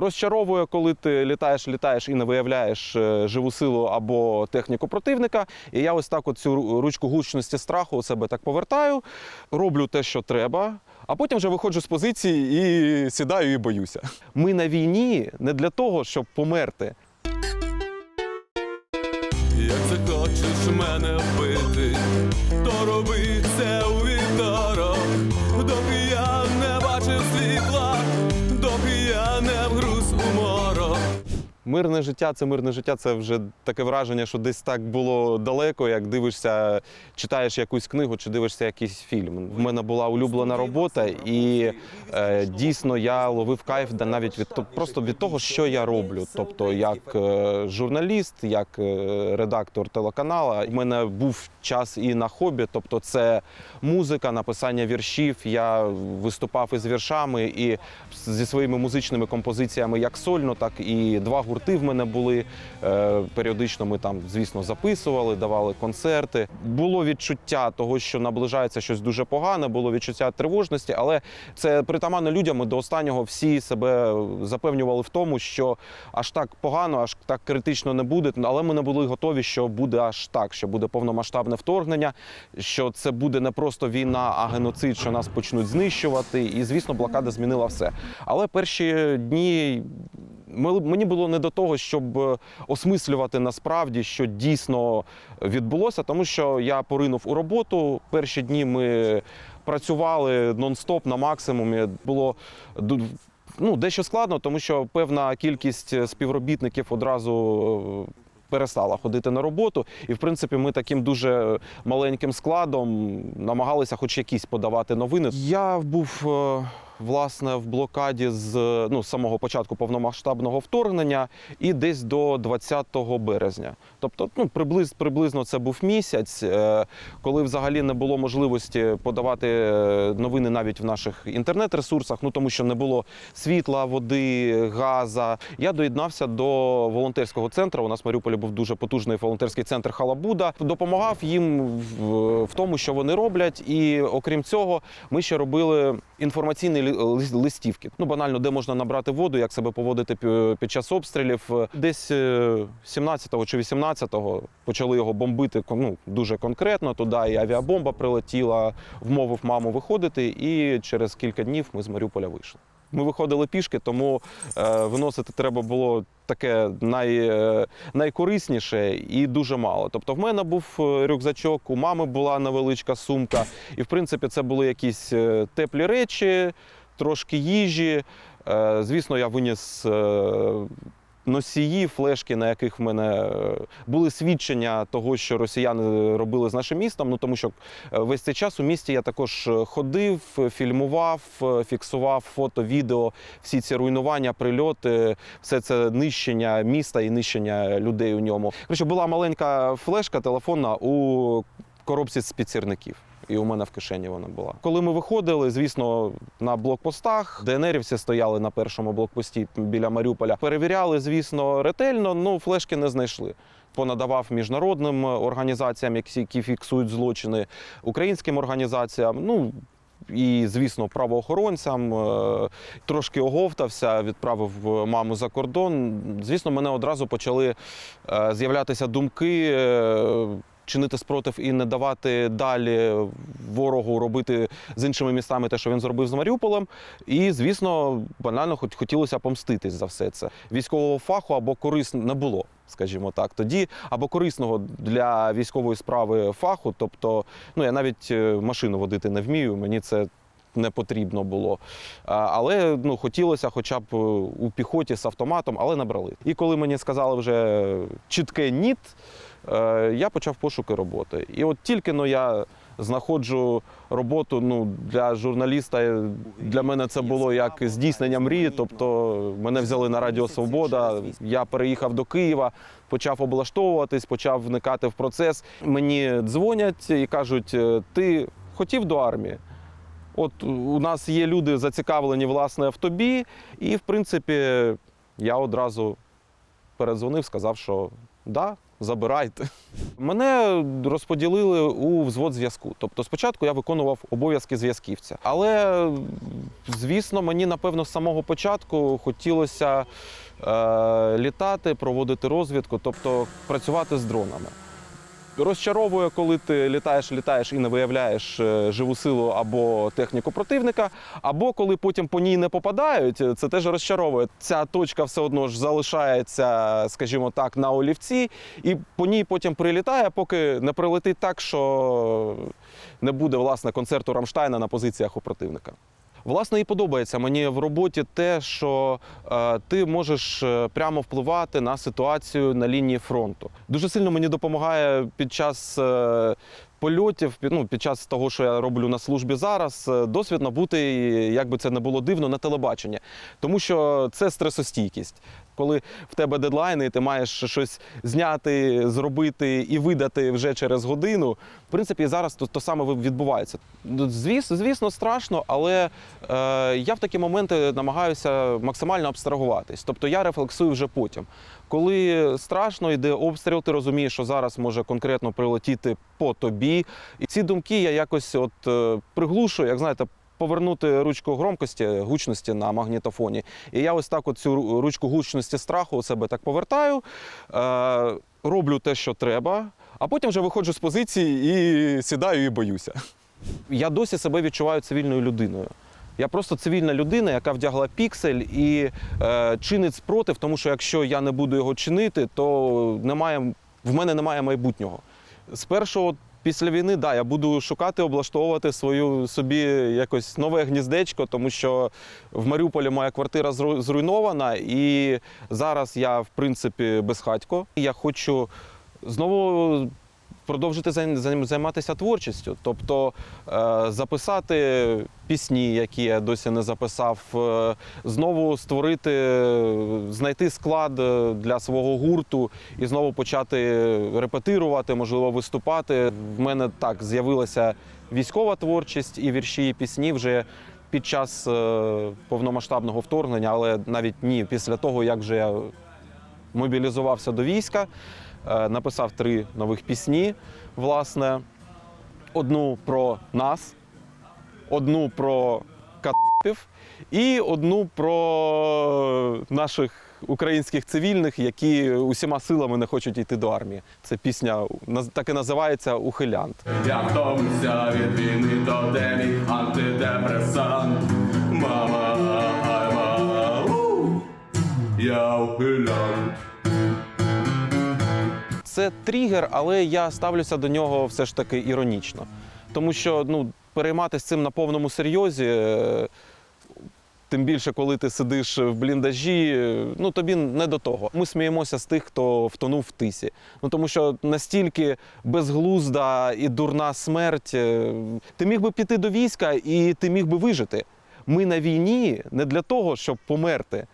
Розчаровує, коли ти літаєш, літаєш і не виявляєш е, живу силу або техніку противника. І я ось так от цю ручку гучності страху у себе так повертаю, роблю те, що треба. А потім вже виходжу з позиції і сідаю і боюся. Ми на війні не для того, щоб померти. Як захочеш мене вбити, то роби це у вівторок, доки я не бачив світла, Мирне життя це мирне життя. Це вже таке враження, що десь так було далеко, як дивишся, читаєш якусь книгу чи дивишся якийсь фільм. В мене була улюблена робота, і е, дійсно я ловив кайф навіть від то- просто від того, що я роблю. Тобто, як е, журналіст, як е, редактор телеканала. У мене був час і на хобі, тобто це музика, написання віршів. Я виступав із віршами і зі своїми музичними композиціями як сольно, так і два гурти в мене були. Е, Періодично ми там, звісно, записували, давали концерти. Було відчуття того, що наближається щось дуже погане, було відчуття тривожності, але це притаманно людям. До останнього всі себе запевнювали в тому, що аж так погано, аж так критично не буде. Але ми не були готові, що буде аж так, що буде повномасштабне вторгнення, що це буде не просто війна, а геноцид, що нас почнуть знищувати. І звісно, блокада змінила все. Але перші дні. Мені було не до того, щоб е, осмислювати насправді, що дійсно відбулося, тому що я поринув у роботу. Перші дні ми працювали нон-стоп на максимумі. Було ну, дещо складно, тому що певна кількість співробітників одразу. е, Перестала ходити на роботу, і в принципі ми таким дуже маленьким складом намагалися, хоч якісь подавати новини. Я був е, власне в блокаді з ну, самого початку повномасштабного вторгнення і десь до 20 березня. Тобто, ну приблизно, приблизно це був місяць, е, коли взагалі не було можливості подавати е, новини навіть в наших інтернет-ресурсах, ну тому що не було світла, води, газа. Я доєднався до волонтерського центру. У нас в Маріуполі був дуже потужний волонтерський центр Халабуда. Допомагав їм в, в тому, що вони роблять. І окрім цього, ми ще робили лис- листівки. Ну банально, де можна набрати воду, як себе поводити під час обстрілів. Десь е, 17-го чи 18-го почали його бомбити ну, дуже конкретно. Туди і авіабомба прилетіла, вмовив маму виходити, і через кілька днів ми з Маріуполя вийшли. Ми виходили пішки, тому е, виносити треба було таке най, е, найкорисніше і дуже мало. Тобто, в мене був е, рюкзачок, у мами була невеличка сумка, і в принципі це були якісь е, теплі речі, трошки їжі. Е, звісно, я виніс. е, Носії, флешки, на яких в мене е, були свідчення того, що росіяни робили з нашим містом. Ну тому що весь цей час у місті я також ходив, фільмував, фіксував фото, відео, всі ці руйнування, прильоти, все це нищення міста і нищення людей у ньому. Коротше, була маленька флешка телефонна у коробці з підсірників. І у мене в кишені вона була. Коли ми виходили, звісно, на блокпостах, ДНРівці стояли на першому блокпості біля Маріуполя. Перевіряли, звісно, ретельно, ну флешки не знайшли. Понадавав міжнародним організаціям, які фіксують злочини, українським організаціям. Ну і, звісно, правоохоронцям Е, трошки оговтався, відправив маму за кордон. Звісно, мене одразу почали е, з'являтися думки. Чинити спротив і не давати далі ворогу робити з іншими містами те, що він зробив з Маріуполем. І, звісно, банально хоч хотілося помститись за все це. Військового фаху або корисного не було, скажімо так. Тоді або корисного для військової справи фаху, тобто, ну я навіть е, машину водити не вмію, мені це не потрібно було. Але ну, хотілося хоча б е, у піхоті з автоматом, але не брали. І коли мені сказали вже чітке ніт, я почав пошуки роботи. І от тільки но я знаходжу роботу ну, для журналіста, е, для мене це було як здійснення мрії. Тобто мене взяли на Радіо Свобода. Я переїхав до Києва, почав облаштовуватись, почав вникати в процес. Мені дзвонять і кажуть: «Е, ти хотів до армії? От у нас є люди зацікавлені власне в тобі, і в принципі я одразу передзвонив, сказав, що да, забирайте. Мене розподілили у взвод зв'язку. Тобто спочатку я виконував обов'язки зв'язківця. Але, звісно, мені напевно з самого початку хотілося е, літати, проводити розвідку, тобто працювати з дронами. Розчаровує, коли ти літаєш, літаєш і не виявляєш е, живу силу або техніку противника, або коли потім по ній не попадають, це теж розчаровує. Ця точка все одно ж залишається, скажімо так, на олівці, і по ній потім прилітає, поки не прилетить так, що не буде власне концерту Рамштайна на позиціях у противника. Власне, і подобається мені в роботі те, що е, ти можеш е, прямо впливати на ситуацію на лінії фронту. Дуже сильно мені допомагає під час е, польотів, ну, під час того, що я роблю на службі зараз, досвід набути, як би це не було дивно, на телебаченні. Тому що це стресостійкість. Коли в тебе дедлайни, і ти маєш щось зняти, зробити і видати вже через годину. В принципі, зараз то, то саме відбувається. Ну, Звісно, звісно, страшно, але е, я в такі моменти намагаюся максимально абстрагуватись. Тобто я рефлексую вже потім. Коли страшно йде обстріл, ти розумієш, що зараз може конкретно прилетіти по тобі. І ці думки я якось от е, приглушую, як знаєте. Повернути ручку громкості, гучності на магнітофоні. І я ось так от цю ручку гучності страху у себе так повертаю, е, роблю те, що треба, а потім вже виходжу з позиції і сідаю і боюся. Я досі себе відчуваю цивільною людиною. Я просто цивільна людина, яка вдягла піксель і е, чинить спротив, тому що якщо я не буду його чинити, то немає, в мене немає майбутнього. Спершу, от після війни, да, я буду шукати, облаштовувати свою собі якось нове гніздечко, тому що в Маріуполі моя квартира зруйнована, і зараз я, в принципі, безхатько. Я хочу знову продовжити займ- займ- займатися творчістю, тобто е, записати пісні, які я досі не записав, е, знову створити, знайти склад е, для свого гурту і знову почати репетирувати, можливо, виступати. В мене так з'явилася військова творчість і вірші, і пісні вже. Під час повномасштабного вторгнення, але навіть ні, після того, як вже я мобілізувався до війська, написав три нових пісні. Власне, одну про нас, одну про катапів і одну про наших українських цивільних, які усіма силами не хочуть йти до армії. Це пісня так і називається Ухилянт. Я втомився від війни, то де мій антидепресант. Мама, ай, мама, я ухилянт. Це тригер, але я ставлюся до нього все ж таки іронічно. Тому що ну, перейматися цим на повному серйозі, е, тим більше, коли ти сидиш в бліндажі, е, ну тобі не до того. Ми сміємося з тих, хто втонув в тисі. Ну тому що настільки безглузда і дурна смерть. е, Ти міг би піти до війська і ти міг би вижити. Ми на війні не для того, щоб померти.